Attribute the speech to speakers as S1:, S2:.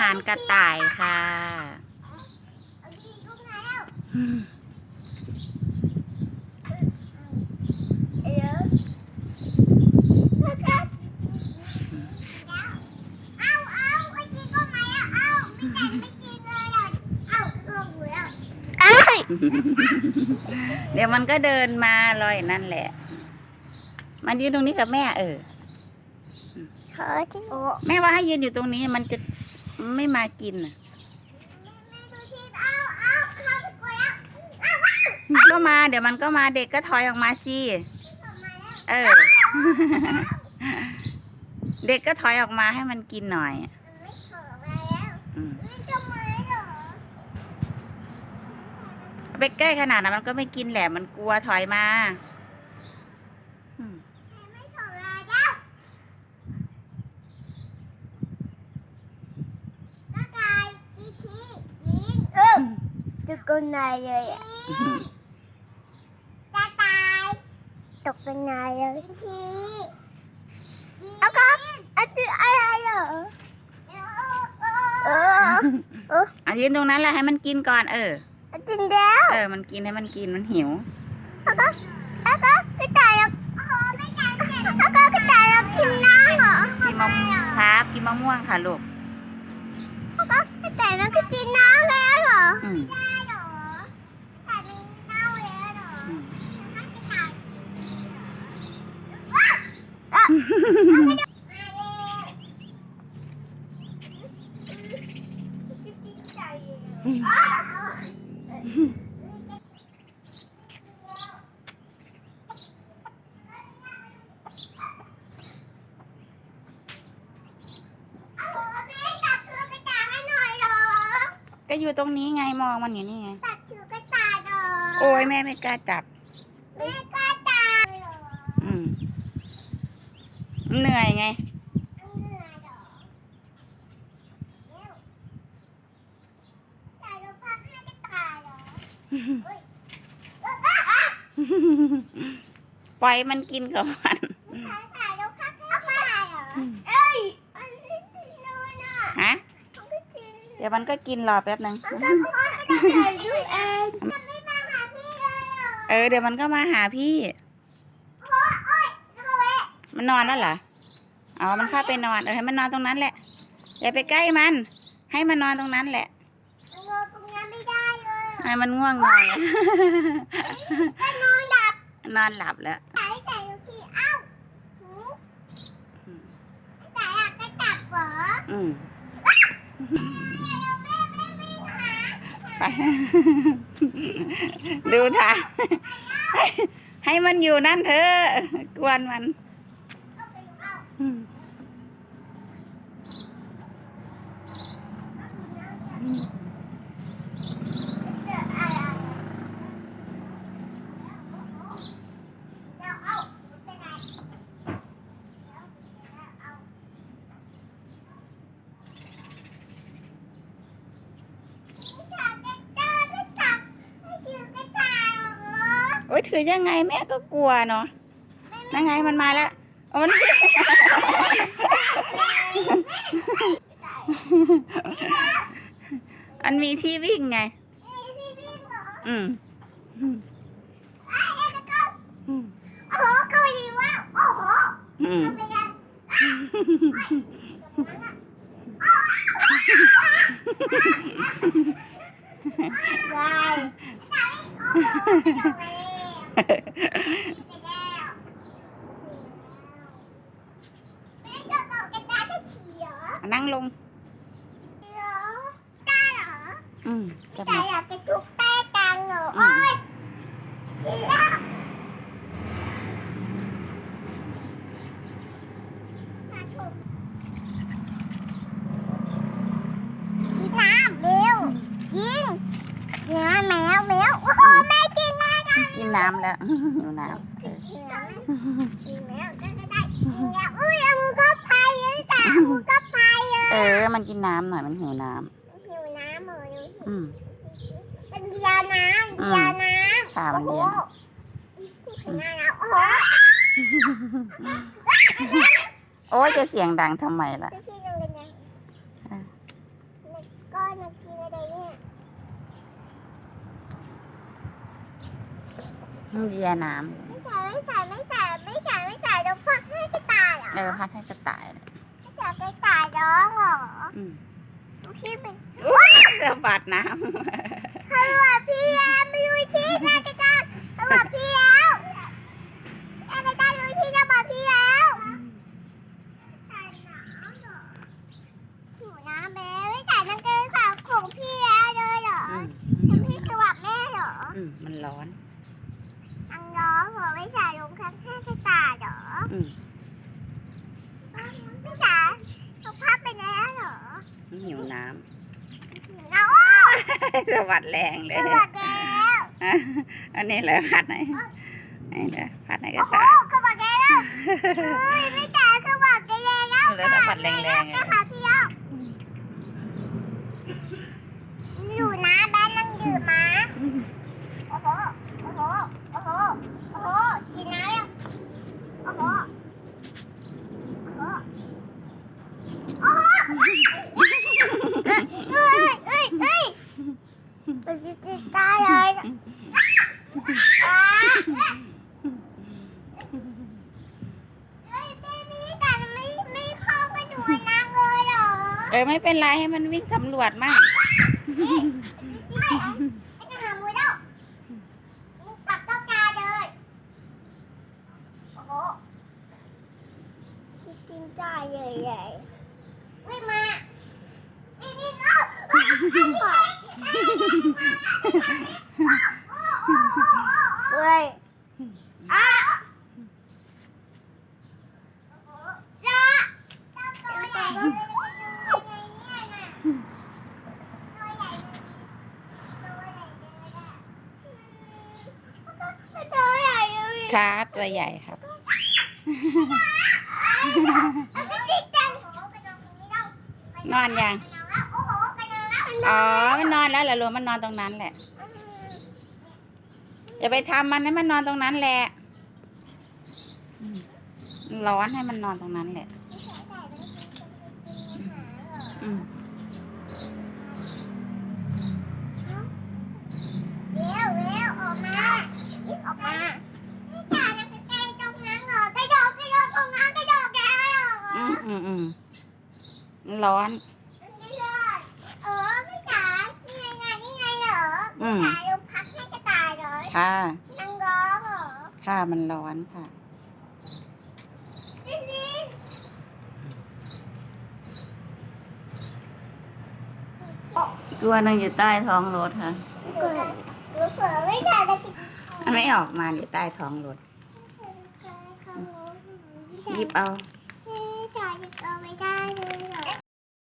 S1: หารกระต่ายค่ะ
S2: เอาที่ลูกมาแล้วเดี๋ยวแล้วก็เอาเอาไอ้จีก็มาแล้วเอาไม่แต่ไม่กินเลยอะเอาลงแล้วเอ้ย
S1: เดี๋ยวมันก็เดินมาลอยนั่นแหละ มันยืนตรงนี้กับแม่เออ
S2: ขอที่โอ้
S1: แม่ว่าให้ยืนอยู่ตรงนี้มันจะ ไม่มากินน่ะ
S2: แม่ดูที่เอาเอาเข้าไปกแล้วเอาเอา
S1: ก็มา เดี๋ยวมันก็มาเด็กก็ถอยออกมาสิ
S2: เข้ามาแล้ว
S1: เออ เด็กก็ถอยออกมาให้มันกินหน่อย
S2: มันไม่ขอมาแล้ว
S1: อืม
S2: ไม่จะมาเหรอ
S1: ไปใกล้ขนาดนั้นมันก็ไม่กินแหละมันกลัวถอยมาอืม
S2: ไม่ขอมาแล้วร่างกายอีทียิงเออต กกันนายเลยอะตาตายตกกันนายเลยอีทีเอาครับอันคืออะไรเหรอเออเออ
S1: เอายืนตรงนั้นแหละให้มันกินก่อนเออ
S2: จริงแล้ว
S1: เออมันกินให้มันกินมันหิว
S2: แล้วก็แล้วก็กระต่ายเราไม่ต่างกันแล้วก็กระต่ายเรากินน้ำเหรอ
S1: กินมะม่วงครับกินมะม่วงค่ะลูก
S2: แล้วก็กระต่ายเราก็กินน้ำแล้วเหรอ
S1: อืม
S2: ได้เหรอแต่ในเน่าแล้วเหรอ
S1: อืม
S2: น่าจะตายว้าวอะมาเลยอะ เอาแม่ตัดถือ กระต่ายให้หน่อยเหรอ
S1: ก็อยู่ตรงนี้ไงมองมันอยู่นี่ไง
S2: ตัดถือกระต่ายเหรอ
S1: โอ้ยแม่ไม่กล้าจับ
S2: แม่กระต่ายเหรอ
S1: อืมเหนื่อยไง
S2: เหนื่อยเหรอเร็วจ่ายเราพักให้กระต่ายเหรอเฮ้ยอะอะอะ
S1: ปล่อยมันกินก่อน
S2: จ่ายจ่ายเราพักให้กระต่ายเหรอเอ้ยอันนี้กินเลยน่ะ
S1: ฮะ
S2: มันก็กิน
S1: เดี๋ยวมันก็กินรอแป๊บหนึ่ง
S2: มันก็พักให้กระต่ายด้วยเองมันไม่มาหาพี่เลยเหรอ
S1: เออ เดี๋ยวมันก็มาหาพี่
S2: โอ้ยโอ้ยโอ้ย
S1: มันนอนแล้วเหรอ อ๋อ มันเข้าไปนอน เออให้มันนอนตรงนั้นแหละ อย่าไปใกล้มัน ให้มันนอนตรงนั้นแหละ ให้มันง่วงนอน
S2: ก็นอนหลับ
S1: นอนหลับแล้ว
S2: แต่แต่ลูกทีเอ้าหูแต่อยากจะจับเหรอ
S1: อืม
S2: แม่แม่ไม่หา
S1: ไป ดูทางให้มันอยู่นั่นเถอะ กวนมัน
S2: เอาไปเอา
S1: อืม
S2: เจออะไรเราเอาไปไหนเอาจับกระต่ายก็จับไม่ชื่อกระต่ายเหรอ
S1: โอ้ยถือยังไงแม่ก็กลัวเนาะนั่นไงมันมาแล้วเอามันมันมีที่วิ่งไง อืมอืม
S2: โอ้โหเขาดีว่าโอ้โห
S1: อืม
S2: เป็นไงไปโอ้โหไปแล้วไม่ก็บอกกันได้ก็เฉียว
S1: นั่งลง
S2: เฉียวได้เหรอ
S1: อืมจะ
S2: แต่
S1: มา
S2: อยากจะทุกแป้ตังเหรอโอ้ยเฉียวมาถูกกินน้ำเร็วยิงกินน้ำแมวแมวโอ้โหแม่กินน้ำนะ
S1: กินน้ำแล้วหิวน้
S2: กินน้ำกินแมวได้ได้ได้กินแล้วอุ้ยเอามือเข้าไปเลยจ้ะเอามือเข้าไปเลำ
S1: เอยอมันกินน้ำหน่อยมันหิวน้
S2: หิวน้ำเหรอำ
S1: อืม
S2: เป็นเดียวน้ำเดียวน้ำ
S1: ค่ะมันเรียน
S2: โอ้โหน่ารักโอ้โห
S1: โอ้ยจะเสียงดังทำไมล่ะ
S2: พี่ลงกันยัง มันกินอะไรเนี่ย
S1: มั นเยียน้
S2: ไม่ใส่ไม่ใส่ไม่ใส่ไม่ใส่ไม่ใส่เดี๋ยวพักให้กระต่ายเหรอำ
S1: เออพัดให้กระต่ายเลย
S2: ไม่ใส่กระต่ายร้องเหรอ
S1: อืม
S2: ดูที่เป็น
S1: สะบัดน้
S2: ฮัลโหลพี่แล้วไม่รู้ที่นะกระต่ายฮัลโหลพี่แล้วแอนกระต่ายรู้ที่นะบอกพี่แล้วำ ใส่น้ำเหรอหิวน้ำแม่ไม่ใส่น้ำเกลือขาวของพี่แล้วเลยเหรอ
S1: อืม
S2: พี่สวับแม่เหรอ
S1: อืมมันร้อน
S2: อังร้องเหรอไม่ใส่ลงคันให้กระต่ายเหรอ
S1: อืม
S2: ไม่ใส่เอาพับไปแล้วเหรอ
S1: มัน หิวน้
S2: น้าโอ้ำ
S1: สะบัดแรงเลย
S2: สวัสดีแล้ว
S1: อะอันนี้เลยพัดไหนนี่เลยพัดไหนก
S2: โอ้
S1: ระ
S2: โห
S1: ต่าย
S2: สวัสดีแล้วเฮ้ยไม่แต่สวัสดีแล้ว
S1: เลยสะบัดแรงๆเลย
S2: ค่ะพี่เอาอยู่นะแบนนั่งดื่มมาโอ้โห โอ้โห โอ้โห โอ้โหกินน้ำแล้วโอ้โหโอ้โห โอ้โหเฮ้ยเฮ้ยเฮ้ยมันจะติดตายเลยอ่าเฮ้ยเบบี้แต่ไม่ไม่เข้าไปดูนางเลย เอ
S1: อไม่เป็นไรให้มันวิ่งสำรวจมั่ง
S2: ไอ้ไอ้หามือแล้วมึงกลับต้องกาเลยอ้โหจริงใจใหญ่ๆวิ่มาวิ่งวิ่งเอ้าเฮ้ยอะจ้าจ้าตัวใหญ่เลยยังไงเนี่ยน่ะตัวใหญ่เลย ตัวใหญ่เลย
S1: ครับ ตัวใหญ่ครับ นอนยัง อ๋อ มันนอนแล้วเหรอลูกมันนอนตรงนั้นแหละ อย่าไปทำมันให้มันนอนตรงนั้นแหละ ร้อนให้มันนอนตรงนั้นแหละ อืม
S2: เร็วเร็วออกมาอีกออกมาไม่จ่ายนะใกล้ๆตรงนั้นเหรอกระโดดกระโดดตรงนั้นกระโดดแล้วเหรอ
S1: อืมอืมอืม ร้อน
S2: ไม่รอดเออไม่จ่ายนี่ไงไงนี่ไงเหรอ
S1: อืม
S2: จ่ายลงพักให้กระต่ายเหรอ
S1: ค่ะ
S2: นางร้องเหรอ
S1: ค่ะมันร้อนค่ะ
S2: นี่นี่
S1: ตัวหนึงอยู่ใต้ท้องรถค่ะ
S2: เกิดหนูเผลอไม่จ่ายแต่กิน
S1: มันไม่ออกมาอยู่ใต้ท้องรถหยิบเอา
S2: จ่ายเอาไม่ได้เลยเหรอ